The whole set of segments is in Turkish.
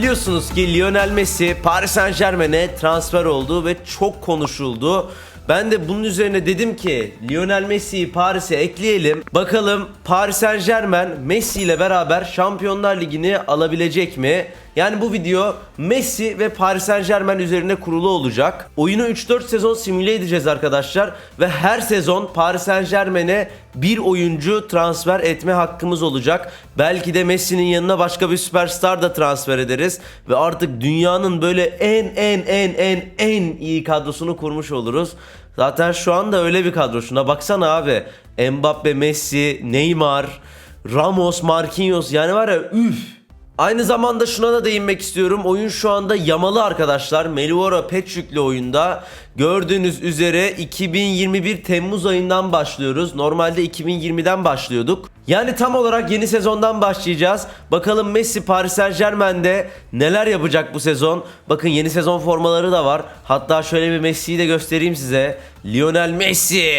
Biliyorsunuz ki Lionel Messi Paris Saint Germain'e transfer oldu ve çok konuşuldu. Ben de bunun üzerine dedim ki Lionel Messi'yi Paris'e ekleyelim. Bakalım Paris Saint Germain Messi ile beraber Şampiyonlar Ligi'ni alabilecek mi? Yani bu video Messi ve Paris Saint Germain üzerine kurulu olacak. Oyunu 3-4 sezon simüle edeceğiz arkadaşlar. Ve her sezon Paris Saint Germain'e bir oyuncu transfer etme hakkımız olacak. Belki de Messi'nin yanına başka bir süperstar da transfer ederiz. Ve artık dünyanın böyle en en en en en iyi kadrosunu kurmuş oluruz. Zaten şu anda öyle bir kadro. Şuna baksana abi. Mbappe, Messi, Neymar, Ramos, Marquinhos yani var ya üf. Aynı zamanda şuna da değinmek istiyorum. Oyun şu anda yamalı arkadaşlar. Melivora Patrick'li oyunda. Gördüğünüz üzere 2021 Temmuz ayından başlıyoruz. Normalde 2020'den başlıyorduk. Yani tam olarak yeni sezondan başlayacağız. Bakalım Messi Paris Saint Germain'de neler yapacak bu sezon. Bakın yeni sezon formaları da var. Hatta şöyle bir Messi'yi de göstereyim size. Lionel Messi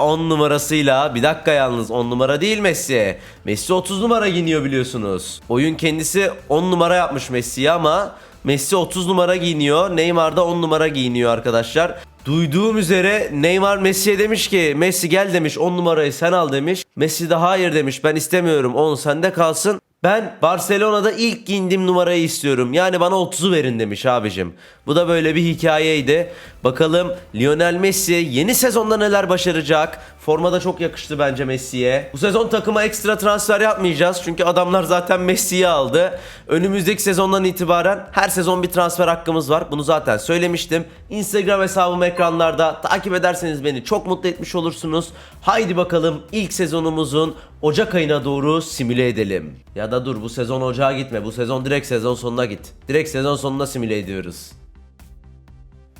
10 numarasıyla. Bir dakika yalnız 10 numara değil Messi. Messi 30 numara giyiniyor biliyorsunuz. Oyun kendisi 10 numara yapmış Messi'yi ama Messi 30 numara giyiniyor. Neymar da 10 numara giyiniyor arkadaşlar. Duyduğum üzere Neymar Messi'ye demiş ki Messi gel demiş 10 numarayı sen al demiş. Messi de hayır demiş ben istemiyorum 10 sende kalsın. Ben Barcelona'da ilk giyindiğim numarayı istiyorum. Yani bana 30'u verin demiş abicim. Bu da böyle bir hikayeydi. Bakalım Lionel Messi yeni sezonda neler başaracak? Forma da çok yakıştı bence Messi'ye. Bu sezon takıma ekstra transfer yapmayacağız. Çünkü adamlar zaten Messi'yi aldı. Önümüzdeki sezondan itibaren her sezon bir transfer hakkımız var. Bunu zaten söylemiştim. Instagram hesabım ekranlarda. Takip ederseniz beni çok mutlu etmiş olursunuz. Haydi bakalım ilk sezonumuzun Ocak ayına doğru simüle edelim. Ya da dur bu sezon Ocağa gitme. Bu sezon direkt sezon sonuna git. Direkt sezon sonuna simüle ediyoruz.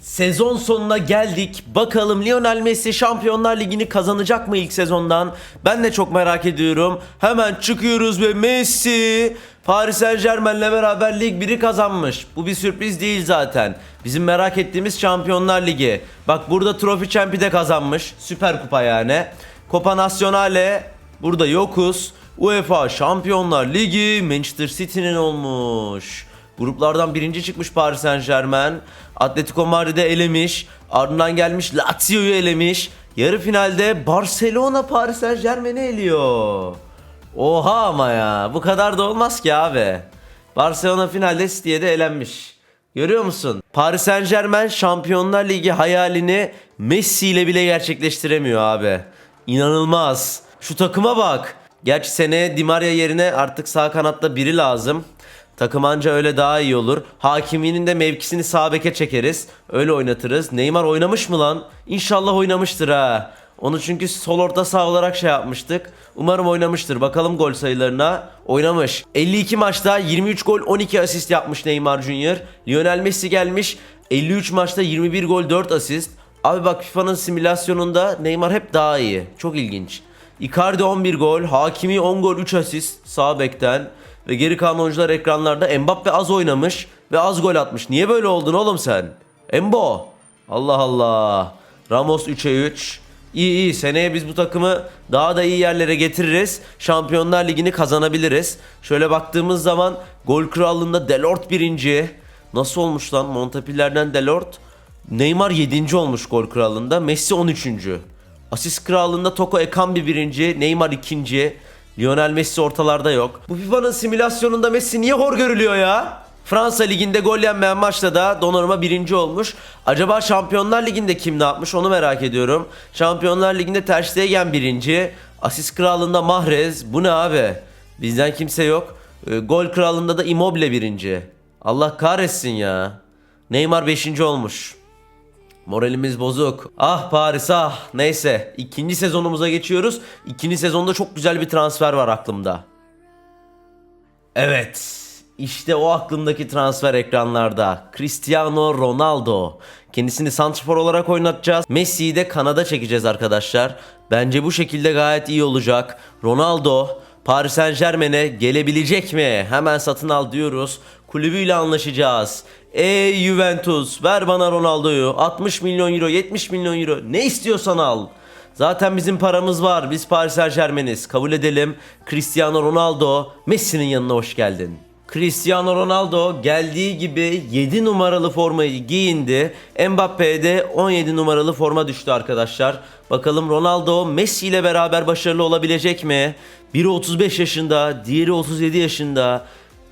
Sezon sonuna geldik. Bakalım Lionel Messi Şampiyonlar Ligi'ni kazanacak mı ilk sezondan? Ben de çok merak ediyorum. Hemen çıkıyoruz ve Messi Paris Saint Germain'le beraber Lig 1'i kazanmış. Bu bir sürpriz değil zaten. Bizim merak ettiğimiz Şampiyonlar Ligi. Bak burada Trophy Champ'i de kazanmış. Süper kupa yani. Copa Nacionale burada yokuz. UEFA Şampiyonlar Ligi Manchester City'nin olmuş. Gruplardan birinci çıkmış Paris Saint Germain. Atletico Madrid'i elemiş. Ardından gelmiş Lazio'yu elemiş. Yarı finalde Barcelona Paris Saint Germain'i eliyor. Oha ama ya. Bu kadar da olmaz ki abi. Barcelona finalde City'ye de elenmiş. Görüyor musun? Paris Saint Germain Şampiyonlar Ligi hayalini Messi ile bile gerçekleştiremiyor abi. İnanılmaz. Şu takıma bak. Gerçi seneye Di Maria yerine artık sağ kanatta biri lazım. Takım anca öyle daha iyi olur. Hakimi'nin de mevkisini sağ beke çekeriz. Öyle oynatırız. Neymar oynamış mı lan? İnşallah oynamıştır ha. Onu çünkü sol orta sağ olarak şey yapmıştık. Umarım oynamıştır. Bakalım gol sayılarına. Oynamış. 52 maçta 23 gol 12 asist yapmış Neymar Junior. Lionel Messi gelmiş. 53 maçta 21 gol 4 asist. Abi bak FIFA'nın simülasyonunda Neymar hep daha iyi. Çok ilginç. Icardi 11 gol, Hakimi 10 gol 3 asist sağ bekten ve geri kalan oyuncular ekranlarda Mbappe az oynamış ve az gol atmış. Niye böyle oldun oğlum sen? Embo. Allah Allah. Ramos 3'e 3. İyi iyi seneye biz bu takımı daha da iyi yerlere getiririz. Şampiyonlar Ligi'ni kazanabiliriz. Şöyle baktığımız zaman gol krallığında Delort birinci. Nasıl olmuş lan Montpellier'den Delort? Neymar 7. olmuş gol krallığında. Messi 13. Asist krallığında Toko Ekambi birinci, Neymar ikinci. Lionel Messi ortalarda yok. Bu FIFA'nın simülasyonunda Messi niye hor görülüyor ya? Fransa Ligi'nde gol yenmeyen maçta da Donnarumma birinci olmuş. Acaba Şampiyonlar Ligi'nde kim ne yapmış onu merak ediyorum. Şampiyonlar Ligi'nde Ter Stegen birinci. Asist krallığında Mahrez. Bu ne abi? Bizden kimse yok. Ee, gol krallığında da Immobile birinci. Allah kahretsin ya. Neymar beşinci olmuş. Moralimiz bozuk. Ah Paris ah. Neyse. ikinci sezonumuza geçiyoruz. İkinci sezonda çok güzel bir transfer var aklımda. Evet. İşte o aklımdaki transfer ekranlarda. Cristiano Ronaldo. Kendisini santrfor olarak oynatacağız. Messi'yi de kanada çekeceğiz arkadaşlar. Bence bu şekilde gayet iyi olacak. Ronaldo Paris Saint Germain'e gelebilecek mi? Hemen satın al diyoruz. Kulübüyle anlaşacağız. Ey Juventus ver bana Ronaldo'yu. 60 milyon euro 70 milyon euro ne istiyorsan al. Zaten bizim paramız var. Biz Paris Saint Germain'iz. Kabul edelim. Cristiano Ronaldo Messi'nin yanına hoş geldin. Cristiano Ronaldo geldiği gibi 7 numaralı formayı giyindi. Mbappe'ye de 17 numaralı forma düştü arkadaşlar. Bakalım Ronaldo Messi ile beraber başarılı olabilecek mi? Biri 35 yaşında, diğeri 37 yaşında.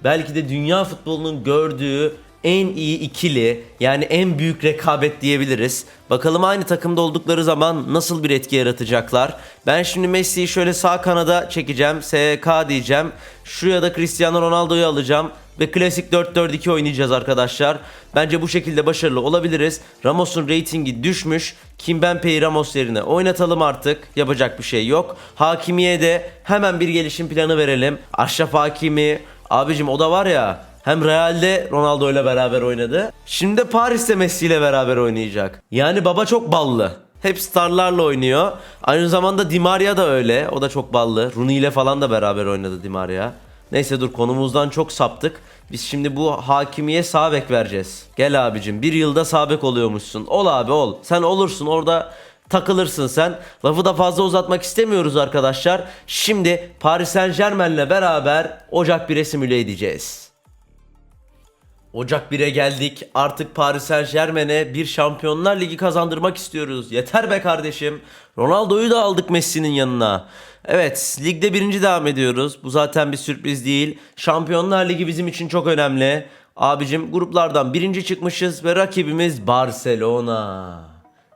Belki de dünya futbolunun gördüğü en iyi ikili yani en büyük rekabet diyebiliriz. Bakalım aynı takımda oldukları zaman nasıl bir etki yaratacaklar. Ben şimdi Messi'yi şöyle sağ kanada çekeceğim. SK diyeceğim. Şuraya da Cristiano Ronaldo'yu alacağım. Ve klasik 4-4-2 oynayacağız arkadaşlar. Bence bu şekilde başarılı olabiliriz. Ramos'un reytingi düşmüş. Kimpembe'yi Ramos yerine oynatalım artık. Yapacak bir şey yok. Hakimiye de hemen bir gelişim planı verelim. Aşraf Hakimi. Abicim o da var ya hem Real'de Ronaldo ile beraber oynadı. Şimdi Paris'te Messi ile beraber oynayacak. Yani baba çok ballı. Hep starlarla oynuyor. Aynı zamanda Di Maria da öyle. O da çok ballı. Rooney ile falan da beraber oynadı Di Maria. Neyse dur konumuzdan çok saptık. Biz şimdi bu hakimiye sağ bek vereceğiz. Gel abicim bir yılda sağ bek oluyormuşsun. Ol abi ol. Sen olursun orada takılırsın sen. Lafı da fazla uzatmak istemiyoruz arkadaşlar. Şimdi Paris Saint Germain'le beraber Ocak 1'e simüle edeceğiz. Ocak 1'e geldik. Artık Paris Saint Germain'e bir Şampiyonlar Ligi kazandırmak istiyoruz. Yeter be kardeşim. Ronaldo'yu da aldık Messi'nin yanına. Evet, ligde birinci devam ediyoruz. Bu zaten bir sürpriz değil. Şampiyonlar Ligi bizim için çok önemli. Abicim gruplardan birinci çıkmışız ve rakibimiz Barcelona.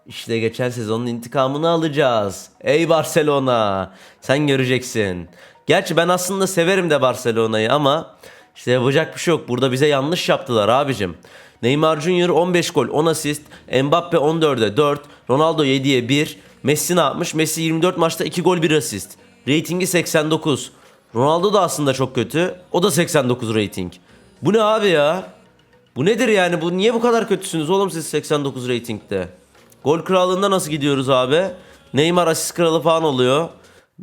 İşte geçen sezonun intikamını alacağız. Ey Barcelona, sen göreceksin. Gerçi ben aslında severim de Barcelona'yı ama işte yapacak bir şey yok. Burada bize yanlış yaptılar abicim. Neymar Junior 15 gol 10 asist. Mbappe 14'e 4. Ronaldo 7'ye 1. Messi ne yapmış? Messi 24 maçta 2 gol 1 asist. Ratingi 89. Ronaldo da aslında çok kötü. O da 89 rating. Bu ne abi ya? Bu nedir yani? Bu niye bu kadar kötüsünüz oğlum siz 89 ratingde? Gol krallığında nasıl gidiyoruz abi? Neymar asist kralı falan oluyor.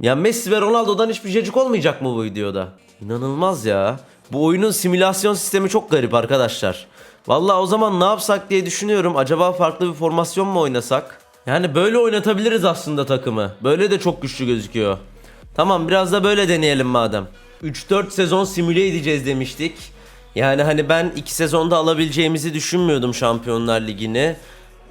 Ya Messi ve Ronaldo'dan hiçbir cecik olmayacak mı bu videoda? İnanılmaz ya. Bu oyunun simülasyon sistemi çok garip arkadaşlar. Vallahi o zaman ne yapsak diye düşünüyorum. Acaba farklı bir formasyon mu oynasak? Yani böyle oynatabiliriz aslında takımı. Böyle de çok güçlü gözüküyor. Tamam biraz da böyle deneyelim madem. 3-4 sezon simüle edeceğiz demiştik. Yani hani ben 2 sezonda alabileceğimizi düşünmüyordum Şampiyonlar Ligi'ni.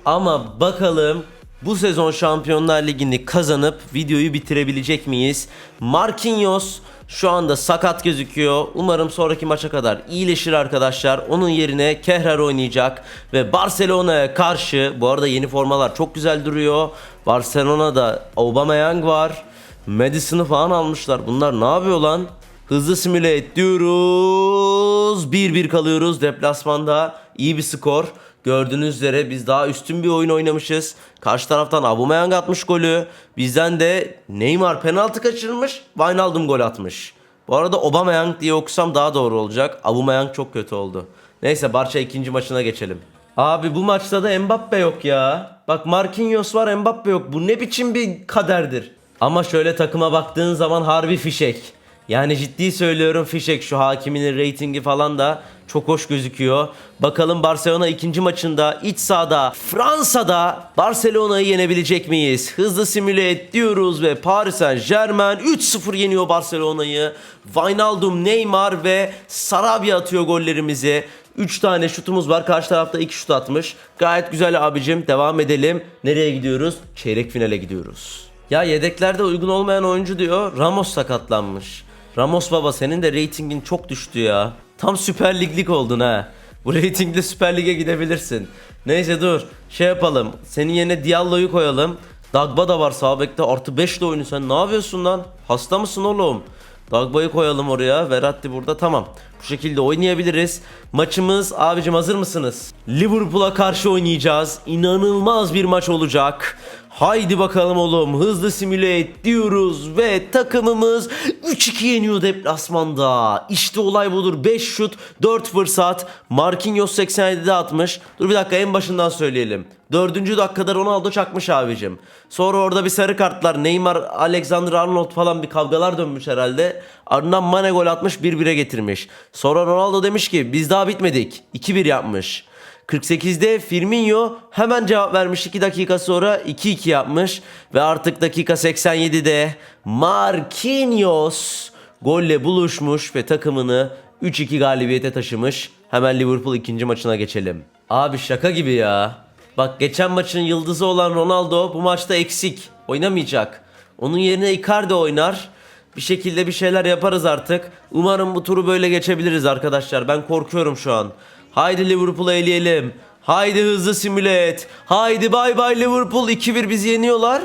Ama bakalım bu sezon Şampiyonlar Ligi'ni kazanıp videoyu bitirebilecek miyiz? Marquinhos şu anda sakat gözüküyor. Umarım sonraki maça kadar iyileşir arkadaşlar. Onun yerine Kehrer oynayacak ve Barcelona'ya karşı bu arada yeni formalar çok güzel duruyor. Barcelona'da Aubameyang var. Madison'ı falan almışlar. Bunlar ne yapıyor lan? Hızlı simüle et diyoruz. 1-1 kalıyoruz deplasmanda. İyi bir skor. Gördüğünüz üzere biz daha üstün bir oyun oynamışız. Karşı taraftan Aubameyang atmış golü. Bizden de Neymar penaltı kaçırmış. Wijnaldum gol atmış. Bu arada Aubameyang diye okusam daha doğru olacak. Aubameyang çok kötü oldu. Neyse Barça ikinci maçına geçelim. Abi bu maçta da Mbappe yok ya. Bak Marquinhos var Mbappe yok. Bu ne biçim bir kaderdir. Ama şöyle takıma baktığın zaman harbi fişek. Yani ciddi söylüyorum fişek şu hakiminin reytingi falan da çok hoş gözüküyor. Bakalım Barcelona ikinci maçında iç sahada Fransa'da Barcelona'yı yenebilecek miyiz? Hızlı simüle et ve Paris Saint Germain 3-0 yeniyor Barcelona'yı. Wijnaldum, Neymar ve Sarabia atıyor gollerimizi. 3 tane şutumuz var. Karşı tarafta 2 şut atmış. Gayet güzel abicim. Devam edelim. Nereye gidiyoruz? Çeyrek finale gidiyoruz. Ya yedeklerde uygun olmayan oyuncu diyor. Ramos sakatlanmış. Ramos baba senin de reytingin çok düştü ya. Tam Süper Liglik oldun ha. Bu reytingle Süper Lig'e gidebilirsin. Neyse dur. Şey yapalım. Senin yerine Diallo'yu koyalım. Dagba da var sağ bekte. Artı 5 de oyunu. Sen ne yapıyorsun lan? Hasta mısın oğlum? Dagba'yı koyalım oraya. Verratti burada tamam. Bu şekilde oynayabiliriz. Maçımız abicim hazır mısınız? Liverpool'a karşı oynayacağız. İnanılmaz bir maç olacak. Haydi bakalım oğlum hızlı simüle et diyoruz ve takımımız 3-2 yeniyor deplasmanda. İşte olay budur. 5 şut, 4 fırsat. Marquinhos 87'de atmış. Dur bir dakika en başından söyleyelim. Dördüncü dakikada Ronaldo çakmış abicim. Sonra orada bir sarı kartlar. Neymar, Alexander Arnold falan bir kavgalar dönmüş herhalde. Ardından Mane gol atmış 1-1'e getirmiş. Sonra Ronaldo demiş ki biz daha bitmedik. 2-1 yapmış. 48'de Firmino hemen cevap vermiş 2 dakika sonra 2-2 yapmış ve artık dakika 87'de Marquinhos golle buluşmuş ve takımını 3-2 galibiyete taşımış. Hemen Liverpool ikinci maçına geçelim. Abi şaka gibi ya. Bak geçen maçın yıldızı olan Ronaldo bu maçta eksik. Oynamayacak. Onun yerine Icardi oynar. Bir şekilde bir şeyler yaparız artık. Umarım bu turu böyle geçebiliriz arkadaşlar. Ben korkuyorum şu an. Haydi Liverpool'u eleyelim. Haydi hızlı simüle et. Haydi bay bay Liverpool 2-1 bizi yeniyorlar.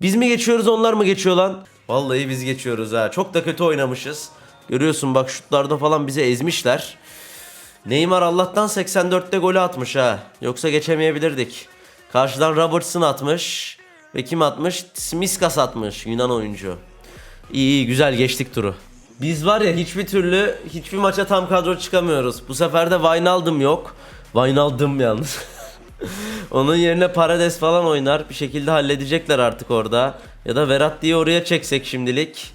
Biz mi geçiyoruz onlar mı geçiyor lan? Vallahi biz geçiyoruz ha. Çok da kötü oynamışız. Görüyorsun bak şutlarda falan bizi ezmişler. Neymar Allah'tan 84'te golü atmış ha. Yoksa geçemeyebilirdik. Karşıdan Robertson atmış. Ve kim atmış? Smiskas atmış. Yunan oyuncu. İyi iyi güzel geçtik turu. Biz var ya hiçbir türlü hiçbir maça tam kadro çıkamıyoruz. Bu sefer de Wijnaldum yok. Wijnaldum yalnız. Onun yerine Parades falan oynar. Bir şekilde halledecekler artık orada. Ya da Verratti'yi oraya çeksek şimdilik.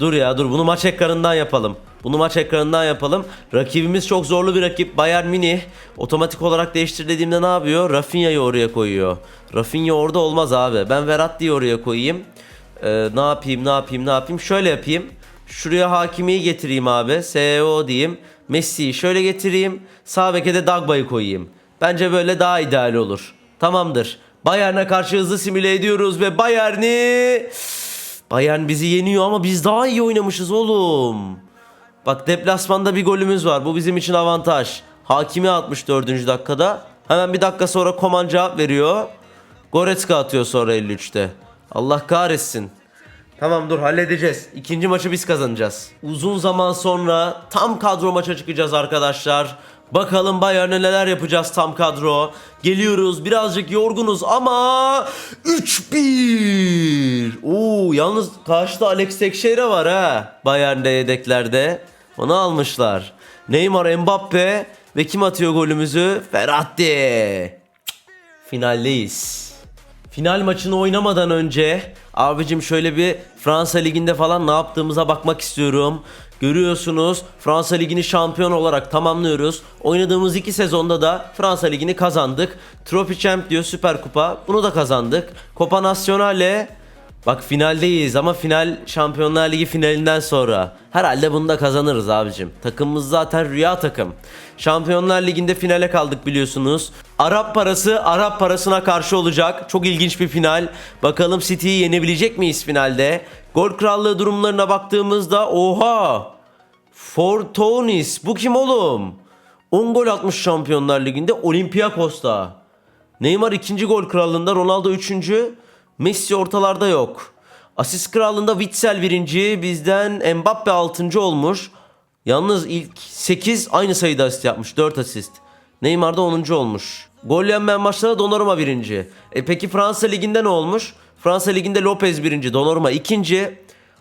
Dur ya dur bunu maç ekranından yapalım. Bunu maç ekranından yapalım. Rakibimiz çok zorlu bir rakip. Bayern Münih otomatik olarak değiştir dediğimde ne yapıyor? Rafinha'yı oraya koyuyor. Rafinha orada olmaz abi. Ben Verratti'yi oraya koyayım. Ee, ne yapayım ne yapayım ne yapayım? Şöyle yapayım. Şuraya Hakimi'yi getireyim abi. SEO diyeyim. Messi'yi şöyle getireyim. Sağ beke de Dagba'yı koyayım. Bence böyle daha ideal olur. Tamamdır. Bayern'e karşı hızlı simüle ediyoruz ve Bayern'i... Bayern bizi yeniyor ama biz daha iyi oynamışız oğlum. Bak deplasmanda bir golümüz var. Bu bizim için avantaj. Hakimi 64. dakikada. Hemen bir dakika sonra Koman cevap veriyor. Goretzka atıyor sonra 53'te. Allah kahretsin. Tamam dur halledeceğiz. İkinci maçı biz kazanacağız. Uzun zaman sonra tam kadro maça çıkacağız arkadaşlar. Bakalım Bayern'e neler yapacağız tam kadro. Geliyoruz birazcık yorgunuz ama 3-1. Oo yalnız karşıda Alex Teixeira var ha. Bayern'de yedeklerde. Onu almışlar. Neymar, Mbappe ve kim atıyor golümüzü? Ferrati. Finaldeyiz. Final maçını oynamadan önce abicim şöyle bir Fransa Ligi'nde falan ne yaptığımıza bakmak istiyorum. Görüyorsunuz Fransa Ligi'ni şampiyon olarak tamamlıyoruz. Oynadığımız iki sezonda da Fransa Ligi'ni kazandık. Trophy Champ diyor Süper Kupa. Bunu da kazandık. Copa Nacionale Bak finaldeyiz ama final Şampiyonlar Ligi finalinden sonra. Herhalde bunu da kazanırız abicim. Takımımız zaten rüya takım. Şampiyonlar Ligi'nde finale kaldık biliyorsunuz. Arap parası Arap parasına karşı olacak. Çok ilginç bir final. Bakalım City'yi yenebilecek miyiz finalde? Gol krallığı durumlarına baktığımızda oha! Fortonis bu kim oğlum? 10 gol atmış Şampiyonlar Ligi'nde Olympiakos'ta. Neymar ikinci gol krallığında, Ronaldo üçüncü, Messi ortalarda yok. Asist krallığında Witsel birinci, bizden Mbappe altıncı olmuş. Yalnız ilk 8 aynı sayıda asist yapmış, 4 asist. Neymar da 10. olmuş. Gol yenmeyen maçlarda Donnarumma birinci. E peki Fransa Ligi'nde ne olmuş? Fransa Ligi'nde Lopez birinci, Donnarumma ikinci.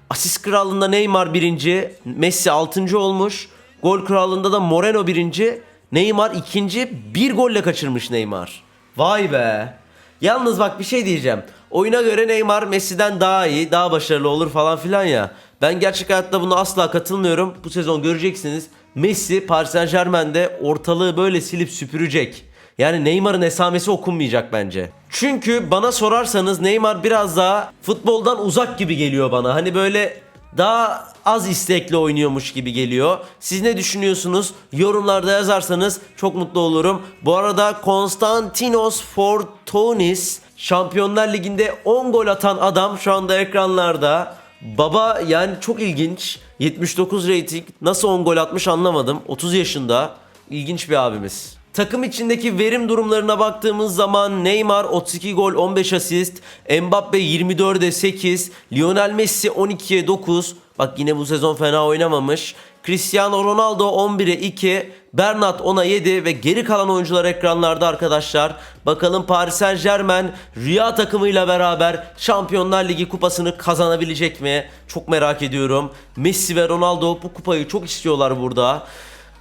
Asist krallığında Neymar birinci, Messi altıncı olmuş. Gol krallığında da Moreno birinci, Neymar ikinci. Bir golle kaçırmış Neymar. Vay be. Yalnız bak bir şey diyeceğim. Oyuna göre Neymar Messi'den daha iyi, daha başarılı olur falan filan ya. Ben gerçek hayatta buna asla katılmıyorum. Bu sezon göreceksiniz. Messi Paris Saint Germain'de ortalığı böyle silip süpürecek. Yani Neymar'ın esamesi okunmayacak bence. Çünkü bana sorarsanız Neymar biraz daha futboldan uzak gibi geliyor bana. Hani böyle daha az istekli oynuyormuş gibi geliyor. Siz ne düşünüyorsunuz? Yorumlarda yazarsanız çok mutlu olurum. Bu arada Konstantinos Fortonis Şampiyonlar Ligi'nde 10 gol atan adam şu anda ekranlarda. Baba yani çok ilginç. 79 rating nasıl 10 gol atmış anlamadım. 30 yaşında. İlginç bir abimiz. Takım içindeki verim durumlarına baktığımız zaman Neymar 32 gol 15 asist, Mbappe 24'e 8, Lionel Messi 12'ye 9. Bak yine bu sezon fena oynamamış. Cristiano Ronaldo 11'e 2, Bernat 10'a 7 ve geri kalan oyuncular ekranlarda arkadaşlar. Bakalım Paris Saint Germain rüya takımıyla beraber Şampiyonlar Ligi kupasını kazanabilecek mi? Çok merak ediyorum. Messi ve Ronaldo bu kupayı çok istiyorlar burada.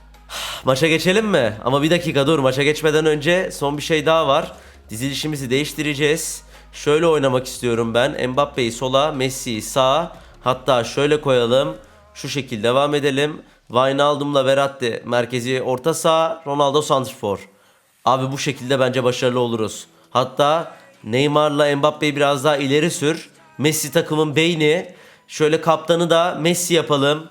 Maça geçelim mi? Ama bir dakika dur maça geçmeden önce son bir şey daha var. Dizilişimizi değiştireceğiz. Şöyle oynamak istiyorum ben. Mbappe'yi sola, Messi'yi sağa. Hatta şöyle koyalım. Şu şekilde devam edelim. Wijnaldum'la Verratti merkezi orta saha, Ronaldo santrfor. Abi bu şekilde bence başarılı oluruz. Hatta Neymar'la Mbappe'yi biraz daha ileri sür. Messi takımın beyni. Şöyle kaptanı da Messi yapalım.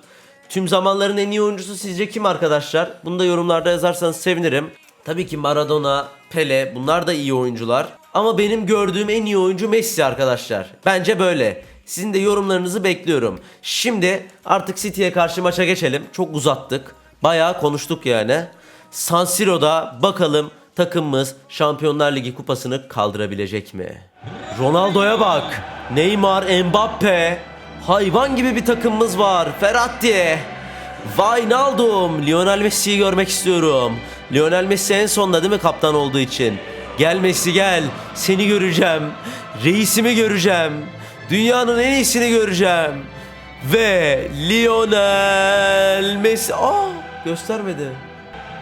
Tüm zamanların en iyi oyuncusu sizce kim arkadaşlar? Bunu da yorumlarda yazarsanız sevinirim. Tabii ki Maradona, Pele bunlar da iyi oyuncular. Ama benim gördüğüm en iyi oyuncu Messi arkadaşlar. Bence böyle. Sizin de yorumlarınızı bekliyorum. Şimdi artık City'ye karşı maça geçelim. Çok uzattık. Bayağı konuştuk yani. San Siro'da bakalım takımımız Şampiyonlar Ligi kupasını kaldırabilecek mi? Ronaldo'ya bak. Neymar, Mbappe. Hayvan gibi bir takımımız var. Ferrati. Wijnaldum. Lionel Messi'yi görmek istiyorum. Lionel Messi en sonda değil mi kaptan olduğu için? Gel Messi gel. Seni göreceğim. Reisimi göreceğim. Dünyanın en iyisini göreceğim. Ve Lionel Messi. Aa göstermedi.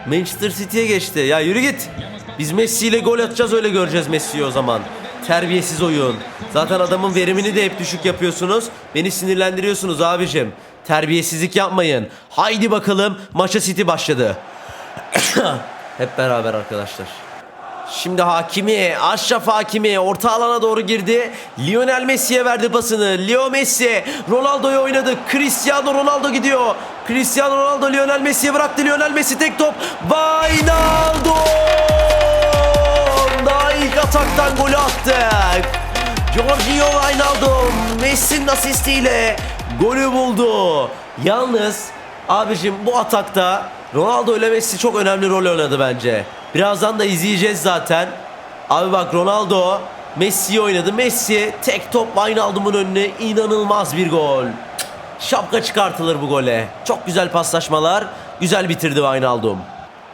Manchester City'ye geçti. Ya yürü git. Biz Messi ile gol atacağız öyle göreceğiz Messi'yi o zaman. Terbiyesiz oyun. Zaten adamın verimini de hep düşük yapıyorsunuz. Beni sinirlendiriyorsunuz abicim. Terbiyesizlik yapmayın. Haydi bakalım maça City başladı. hep beraber arkadaşlar. Şimdi Hakimi, Aşraf Hakimi orta alana doğru girdi. Lionel Messi'ye verdi pasını. Leo Messi Ronaldo'ya oynadı. Cristiano Ronaldo gidiyor. Cristiano Ronaldo Lionel Messi'ye bıraktı. Lionel Messi tek top. Wijnaldum! Daha ilk ataktan golü attık. Giorgio Wijnaldum Messi'nin asistiyle golü buldu. Yalnız abicim bu atakta Ronaldo ile Messi çok önemli rol oynadı bence. Birazdan da izleyeceğiz zaten. Abi bak Ronaldo Messi'yi oynadı. Messi tek top Wijnaldum'un önüne inanılmaz bir gol. Şapka çıkartılır bu gole. Çok güzel paslaşmalar. Güzel bitirdi Wijnaldum.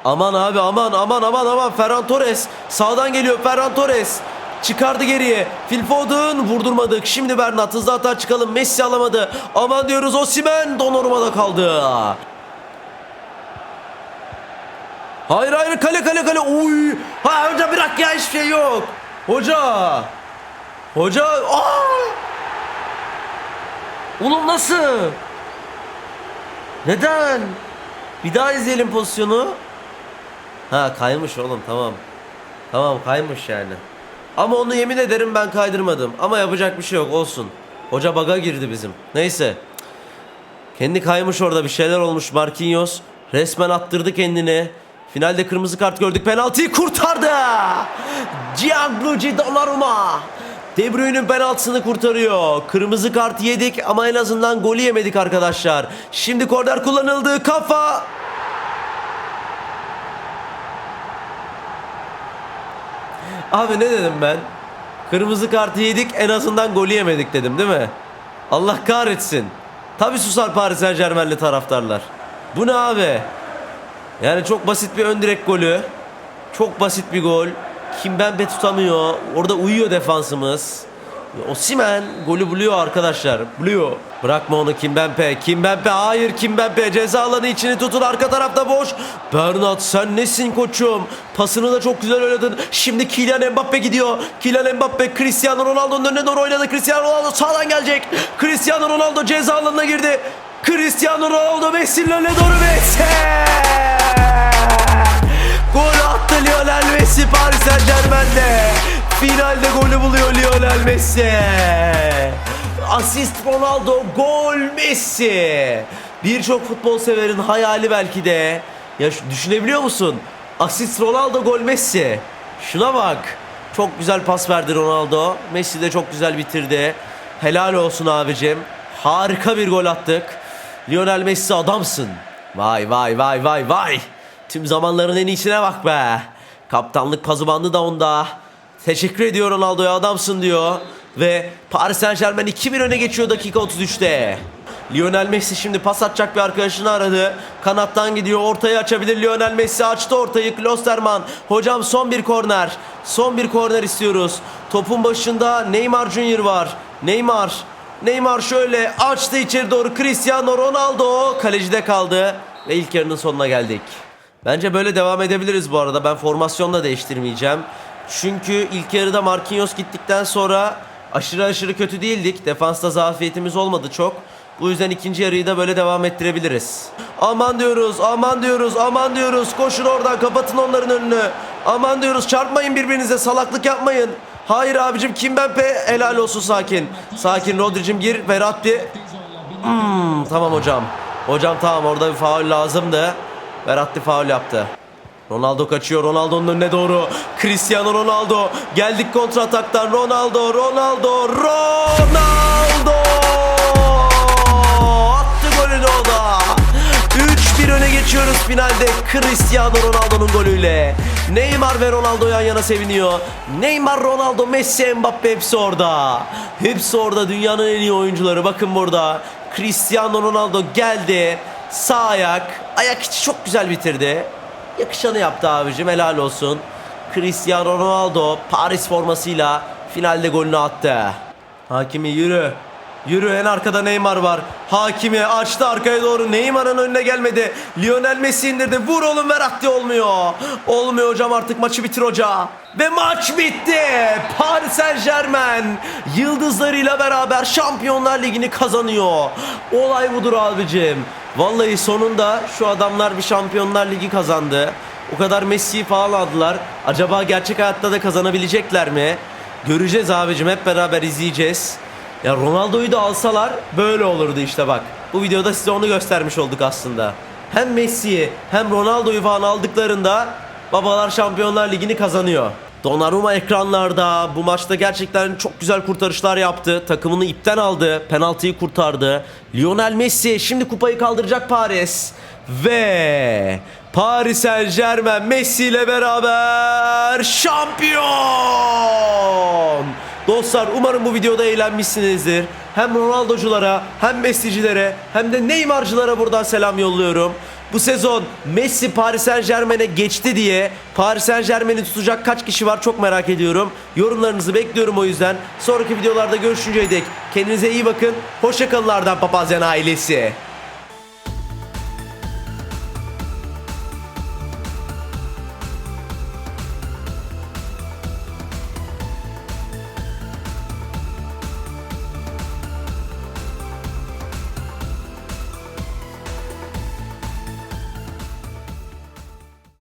Aman abi aman aman aman aman Ferran Torres sağdan geliyor Ferran Torres çıkardı geriye. Phil Foden vurdurmadık. Şimdi Bernat hızlı hata çıkalım. Messi alamadı. Aman diyoruz Osimen Donnarumma'da kaldı. Hayır hayır kale kale kale. Uy! Ha hoca bırak ya hiçbir şey yok. Hoca! Hoca aa! Oğlum nasıl? Neden? Bir daha izleyelim pozisyonu. Ha kaymış oğlum tamam. Tamam kaymış yani. Ama onu yemin ederim ben kaydırmadım. Ama yapacak bir şey yok olsun. Hoca baga girdi bizim. Neyse. Kendi kaymış orada bir şeyler olmuş Marquinhos. Resmen attırdı kendini. Finalde kırmızı kart gördük. Penaltıyı kurtardı. Gianluigi Donnarumma. De Bruyne'nin penaltısını kurtarıyor. Kırmızı kart yedik ama en azından golü yemedik arkadaşlar. Şimdi korner kullanıldı. Kafa Abi ne dedim ben? Kırmızı kartı yedik en azından golü yemedik dedim değil mi? Allah kahretsin. Tabi susar Paris Saint Germain'li taraftarlar. Bu ne abi? Yani çok basit bir ön direk golü. Çok basit bir gol. Kimbembe tutamıyor. Orada uyuyor defansımız. Osimen golü buluyor arkadaşlar. Buluyor. Bırakma onu Kimbembe. Kimbembe hayır Kimbembe. Ceza alanı içini tutun arka tarafta boş. Bernat sen nesin koçum? Pasını da çok güzel oynadın. Şimdi Kylian Mbappe gidiyor. Kylian Mbappe Cristiano Ronaldo'nun önüne doğru oynadı. Cristiano Ronaldo sağdan gelecek. Cristiano Ronaldo ceza alanına girdi. Cristiano Ronaldo Messi'nin önüne doğru Messi. Gol attı Lionel Messi Paris Saint Germain'de. Finalde golü buluyor Lionel Messi. Asist Ronaldo, gol Messi. Birçok futbol severin hayali belki de. Ya düşünebiliyor musun? Asist Ronaldo, gol Messi. Şuna bak. Çok güzel pas verdi Ronaldo. Messi de çok güzel bitirdi. Helal olsun abicim. Harika bir gol attık. Lionel Messi adamsın. Vay vay vay vay vay. Tüm zamanların en iyisine bak be. Kaptanlık pazı bandı da onda. Teşekkür ediyor Ronaldo'ya adamsın diyor. Ve Paris Saint Germain 2-1 öne geçiyor dakika 33'te. Lionel Messi şimdi pas atacak bir arkadaşını aradı. Kanattan gidiyor ortayı açabilir Lionel Messi açtı ortayı Klosterman. Hocam son bir korner. Son bir korner istiyoruz. Topun başında Neymar Junior var. Neymar. Neymar şöyle açtı içeri doğru Cristiano Ronaldo kalecide kaldı ve ilk yarının sonuna geldik. Bence böyle devam edebiliriz bu arada. Ben formasyon da değiştirmeyeceğim. Çünkü ilk yarıda Marquinhos gittikten sonra aşırı aşırı kötü değildik. Defansta zafiyetimiz olmadı çok. Bu yüzden ikinci yarıyı da böyle devam ettirebiliriz. Aman diyoruz, aman diyoruz, aman diyoruz. Koşun oradan, kapatın onların önünü. Aman diyoruz, çarpmayın birbirinize, salaklık yapmayın. Hayır abicim, Kimbembe helal olsun sakin. Sakin Rodri'cim gir, Verratti. Hmm, tamam hocam. Hocam tamam orada bir faul lazımdı. Verratti faul yaptı. Ronaldo kaçıyor Ronaldo'nun önüne doğru. Cristiano Ronaldo. Geldik kontra ataktan Ronaldo, Ronaldo, Ronaldo! Attı golünü o da. 3-1 öne geçiyoruz finalde Cristiano Ronaldo'nun golüyle. Neymar ve Ronaldo yan yana seviniyor. Neymar, Ronaldo, Messi, Mbappe hepsi orada. Hepsi orada dünyanın en iyi oyuncuları. Bakın burada. Cristiano Ronaldo geldi. Sağ ayak. Ayak içi çok güzel bitirdi. Yakışanı yaptı abicim helal olsun. Cristiano Ronaldo Paris formasıyla finalde golünü attı. Hakimi yürü. Yürü en arkada Neymar var. Hakimi açtı arkaya doğru. Neymar'ın önüne gelmedi. Lionel Messi indirdi. Vur oğlum Verratti olmuyor. Olmuyor hocam artık maçı bitir hoca. Ve maç bitti. Paris Saint Germain yıldızlarıyla beraber Şampiyonlar Ligi'ni kazanıyor. Olay budur abicim. Vallahi sonunda şu adamlar bir Şampiyonlar Ligi kazandı. O kadar Messi'yi falan aldılar. Acaba gerçek hayatta da kazanabilecekler mi? Göreceğiz abicim hep beraber izleyeceğiz. Ya Ronaldo'yu da alsalar böyle olurdu işte bak. Bu videoda size onu göstermiş olduk aslında. Hem Messi'yi hem Ronaldo'yu falan aldıklarında babalar Şampiyonlar Ligi'ni kazanıyor. Donnarumma ekranlarda bu maçta gerçekten çok güzel kurtarışlar yaptı. Takımını ipten aldı. Penaltıyı kurtardı. Lionel Messi şimdi kupayı kaldıracak Paris. Ve Paris Saint Germain Messi ile beraber şampiyon. Dostlar umarım bu videoda eğlenmişsinizdir. Hem Ronaldo'culara hem Messi'cilere hem de Neymar'cılara buradan selam yolluyorum. Bu sezon Messi Paris Saint Germain'e geçti diye Paris Saint Germain'i tutacak kaç kişi var çok merak ediyorum. Yorumlarınızı bekliyorum o yüzden. Sonraki videolarda görüşünceye dek kendinize iyi bakın. Hoşçakalınlardan Papazyan ailesi.